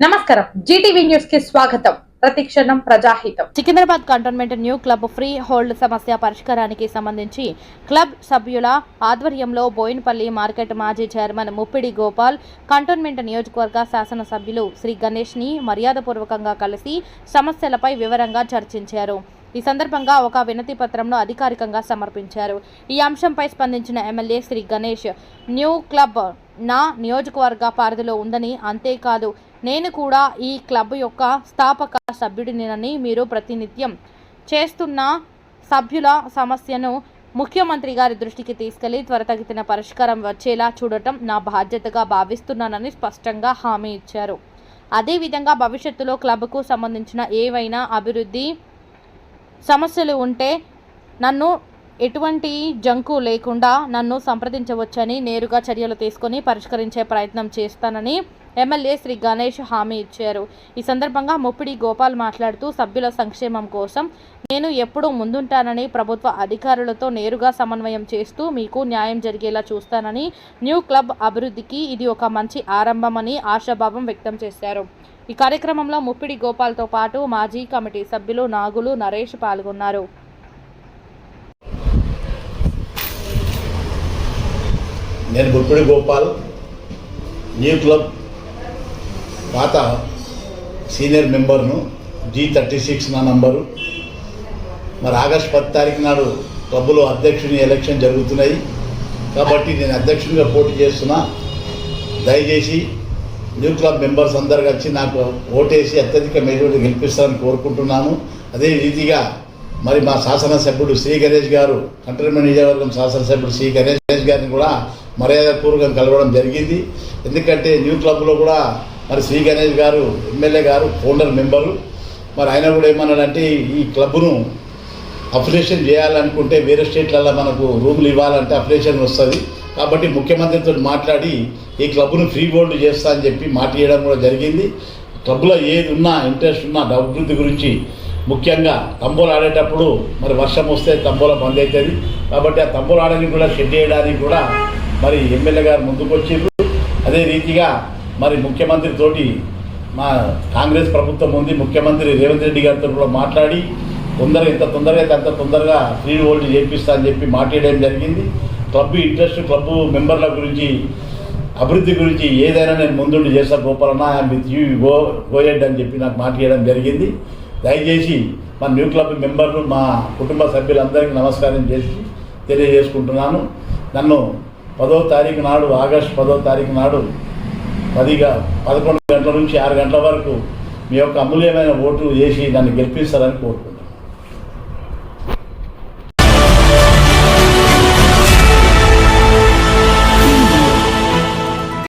నమస్కారం. జీటీవీ న్యూస్కి స్వాగతం. ప్రతిక్షణం ప్రజాహితం. Secunderabad cantonment new club free hold సమస్య పరిష్కారానికి సంబంధించి క్లబ్ సభ్యుల ఆధ్వర్యంలో బోయిన్పల్లి మార్కెట్ మాజీ చైర్మన్ ముప్పిడి గోపాల్ కంటోన్మెంట్ నియోజకవర్గ శాసనసభ్యులు శ్రీ గణేష్ని మర్యాదపూర్వకంగా కలిసి సమస్యలపై వివరంగా చర్చించారు. ఈ సందర్భంగా ఒక వినతి పత్రంను అధికారికంగా సమర్పించారు. ఈ అంశంపై స్పందించిన MLA Shri Ganesh new club నా నియోజకవర్గ పరిధిలో ఉందని అంతేకాదు నేను కూడా ఈ క్లబ్ యొక్క స్థాపక సభ్యుడినని మీరు ప్రతినిత్యం చేస్తున్న సభ్యుల సమస్యను ముఖ్యమంత్రి గారి దృష్టికి తీసుకెళ్ళి త్వరతగిన పరిష్కారం వచ్చేలా చూడటం నా బాధ్యతగా భావిస్తున్నానని స్పష్టంగా హామీ ఇచ్చారు. అదేవిధంగా భవిష్యత్తులో క్లబ్కు సంబంధించిన ఏవైనా అభివృద్ధి సమస్యలు ఉంటే నన్ను ఎటువంటి జంకు లేకుండా నన్ను సంప్రదించవచ్చని నేరుగా చర్యలు తీసుకొని పరిష్కరించే ప్రయత్నం చేస్తానని ఎమ్మెల్యే శ్రీ గణేష్ హామీ ఇచ్చారు. ఈ సందర్భంగా ముప్పిడి గోపాల్ మాట్లాడుతూ సభ్యుల సంక్షేమం కోసం నేను ఎప్పుడూ ముందుంటానని ప్రభుత్వ అధికారులతో నేరుగా సమన్వయం చేస్తూ మీకు న్యాయం జరిగేలా చూస్తానని న్యూ క్లబ్ అభివృద్ధికి ఇది ఒక మంచి ఆరంభమని ఆశాభావం వ్యక్తం చేశారు. ఈ కార్యక్రమంలో ముప్పిడి గోపాల్తో పాటు మాజీ కమిటీ సభ్యులు నాగులు నరేష్ పాల్గొన్నారు. నేను బుప్పిడి గోపాల్ న్యూ క్లబ్ పాత సీనియర్ మెంబర్ను జీ థర్టీ సిక్స్ నా నంబరు. మరి ఆగస్ట్ పది తారీఖు నాడు క్లబ్లో అధ్యక్షుని ఎలక్షన్ జరుగుతున్నాయి. కాబట్టి నేను అధ్యక్షునిగా పోటీ చేస్తున్నా. దయచేసి న్యూ క్లబ్ మెంబర్స్ అందరు వచ్చి నాకు ఓటేసి అత్యధిక మెజారిటీ గెలిపిస్తారని కోరుకుంటున్నాను. అదే రీతిగా మరి మా శాసనసభ్యుడు శ్రీ గణేష్ గారు కంటోన్మెంట్ నియోజకవర్గం శాసనసభ్యుడు శ్రీ గణేష్ గారిని కూడా మర్యాదపూర్వకం కలవడం జరిగింది. ఎందుకంటే న్యూ క్లబ్లో కూడా మరి శ్రీ గణేష్ గారు ఎమ్మెల్యే గారు ఫౌండర్ మెంబరు. మరి ఆయన కూడా ఏమన్నాడంటే ఈ క్లబ్ను అప్లికేషన్ చేయాలనుకుంటే వేరే స్టేట్లలో మనకు రూములు ఇవ్వాలంటే అప్లికేషన్ వస్తుంది. కాబట్టి ముఖ్యమంత్రితో మాట్లాడి ఈ క్లబ్ను ఫ్రీ బోల్డ్ చేస్తా అని చెప్పి మాట ఇవ్వడం కూడా జరిగింది. క్లబ్లో ఏది ఉన్నా ఇంట్రెస్ట్ ఉన్నా అభివృద్ధి గురించి ముఖ్యంగా తంబోలు ఆడేటప్పుడు మరి వర్షం వస్తే తంబోల బంద్ అవుతుంది కాబట్టి ఆ తంబోలు ఆడని కూడా షెడ్ చేయడానికి కూడా మరి ఎమ్మెల్యే గారు ముందుకు వచ్చిండ్రు. అదే రీతిగా మరి ముఖ్యమంత్రి తోటి మా కాంగ్రెస్ ప్రభుత్వం ఉంది. ముఖ్యమంత్రి రేవంత్ రెడ్డి గారితో కూడా మాట్లాడి తొందరగా ఎంత తొందరగా అయితే అంత తొందరగా ఫ్రీ హోల్డ్ చేపిస్తా అని చెప్పి మాట్లాడడం జరిగింది. క్లబ్ ఇంట్రెస్ట్ క్లబ్ మెంబర్ల గురించి అభివృద్ధి గురించి ఏదైనా నేను ముందుండి చేస్తా గోపాలన్న with you go go ahead అని చెప్పి నాకు మాట్లాడడం జరిగింది. దయచేసి మా న్యూ క్లబ్ మెంబర్లు మా కుటుంబ సభ్యులందరికీ నమస్కారం చేసి తెలియజేసుకుంటున్నాను. నన్ను పదో తారీఖు నాడు ఆగస్ట్ పదో తారీఖు నాడు పదిగా పదకొండు గంటల నుంచి ఆరు గంటల వరకు మీ యొక్క అమూల్యమైన ఓటు వేసి నన్ను గెలిపిస్తారని కోరుకుంటున్నాను.